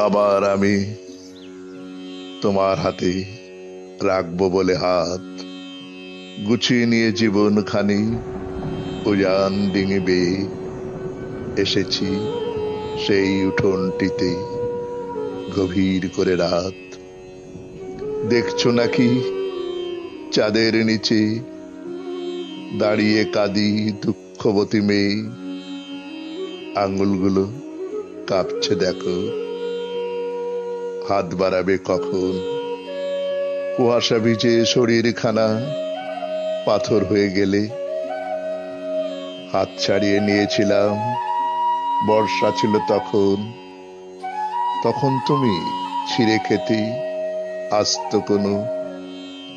আবার আমি তোমার হাতে রাখব বলে হাত। গুছিয়ে নিয়ে জীবন খানি উজান ডিঙে বেয়ে এসেছি সেই উঠোনটিতে গভীর করে রাত। দেখছ নাকি চাঁদের নিচে দাঁড়িয়ে কাঁদি দুঃখবতী মেয়ে? আঙুলগুলো কাঁপছে দেখো। হাত বাড়াবে কখন? কুয়াশা ভিজে শরীর খানা পাথর হয়ে গেলে। হাত ছাড়িয়ে নিয়েছিলাম, বর্ষা ছিল তখন। তখন তুমি ছিঁড়ে খেতে আস্ত কোনো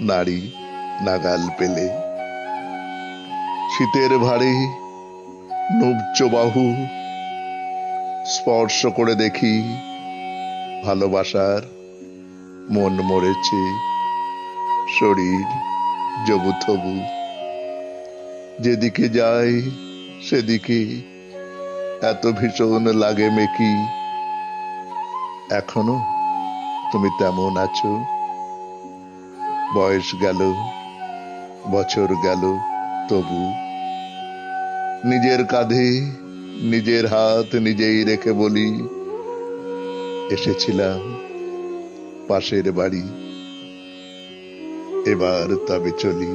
নারী নাগাল পেলে। শীতের ভারে নুবচ বাহু স্পর্শ করে দেখি ভালোবাসার মন মরেছে, শরীর জবু থবু যেদিকে যাই, সেদিকে এত ভীষণ লাগে মেকি। এখনও তুমি তেমন আছো। বয়স গেল, বছর গেল, তবু নিজের কাঁধে নিজের হাত নিজেই রেখে বলি এসেছিলাম পাশের বাড়ি। এবার তবে চলি।